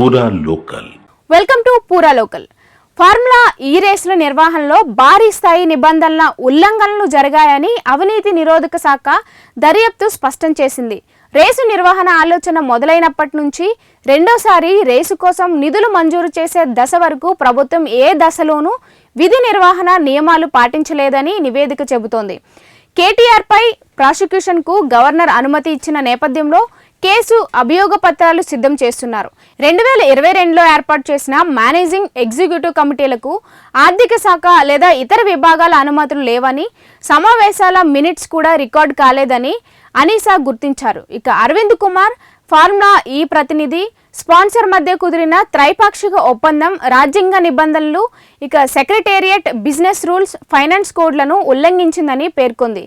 పూరా local welcome to పూరా local formula ఈ రేసుల నిర్వహణలో భారీ స్థాయి నిబంధనల ఉల్లంఘనలు జరిగాయని అవినీతి నిరోధక శాఖ దర్యాప్తు స్పష్టం చేసింది. రేసు నిర్వహణ ఆలోచన మొదలైనప్పటి నుంచి రెండోసారి రేసు కోసం నిధులు మంజూరు చేసే దశ వరకు ప్రభుత్వం ఏ దశలోనూ విధి నిర్వహణ నియమాలు పాటించలేదని నివేదిక చెబుతోంది. కేటీఆర్పై ప్రాసిక్యూషన్కు గవర్నర్ అనుమతి ఇచ్చిన నేపథ్యంలో కేసు అభియోగ పత్రాలు సిద్ధం చేస్తున్నారు. రెండు వేల ఇరవై రెండులో ఏర్పాటు చేసిన మేనేజింగ్ ఎగ్జిక్యూటివ్ కమిటీలకు ఆర్థిక శాఖ లేదా ఇతర విభాగాల అనుమతులు లేవని సమావేశాల మినిట్స్ కూడా రికార్డ్ కాలేదని అనీసా గుర్తించారు. ఇక అరవింద్ కుమార్ ఫార్ములా ఈ ప్రతినిధి స్పాన్సర్ మధ్య కుదిరిన త్రైపాక్షిక ఒప్పందం రాజ్యాంగ నిబంధనలు ఇక సెక్రటేరియట్ బిజినెస్ రూల్స్ ఫైనాన్స్ కోడ్లను ఉల్లంఘించిందని పేర్కొంది.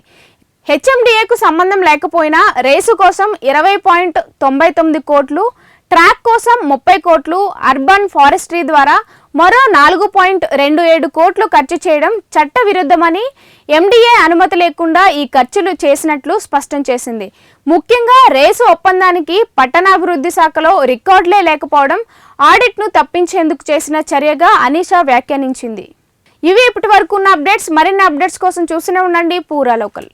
హెచ్ఎండిఏకు సంబంధం లేకపోయినా రేసు కోసం ఇరవై పాయింట్ తొంభై తొమ్మిది కోట్లు ట్రాక్ కోసం ముప్పై కోట్లు అర్బన్ ఫారెస్ట్రీ ద్వారా మరో నాలుగు పాయింట్ రెండు ఏడు కోట్లు ఖర్చు చేయడం చట్ట విరుద్ధమని ఎండిఏ అనుమతి లేకుండా ఈ ఖర్చులు చేసినట్లు స్పష్టం చేసింది. ముఖ్యంగా రేసు ఒప్పందానికి పట్టణాభివృద్ధి శాఖలో రికార్డులే లేకపోవడం ఆడిట్ను తప్పించేందుకు చేసిన చర్యగా అనీషా వ్యాఖ్యానించింది. ఇవి ఇప్పటి వరకు ఉన్న అప్డేట్స్. మరిన్ని అప్డేట్స్ కోసం చూస్తూనే ఉండండి పూరా లోకల్.